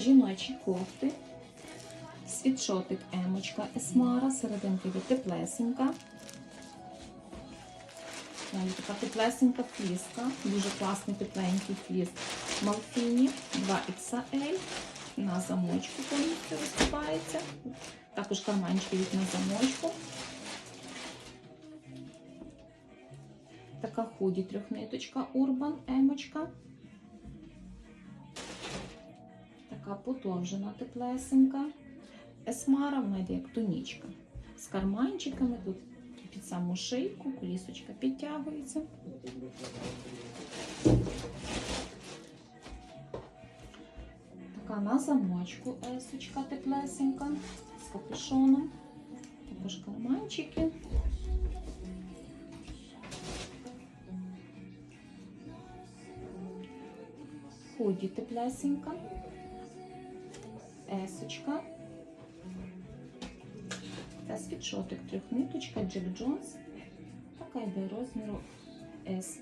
жіночі кофти, світшотик емочка есмара, серединка йде теплесенька. Далі така теплесенька фліска, дуже класний тепленький фліс Малфіні 2XL на замочку повністю розкривається. Також карманчики від на замочку. Така худі трьохниточка Urban емочка. Така подовжена теплесенька. Есмара вона йде як тонічка. З карманчиками тут під саму шийку, колісочка підтягується. Така на замочку есочка теплесенька з капюшоном. Також карманчики. Худі теплесенька. Есочка. Та світшотик трьохниточка Джек Джонс. Така йде розміру S.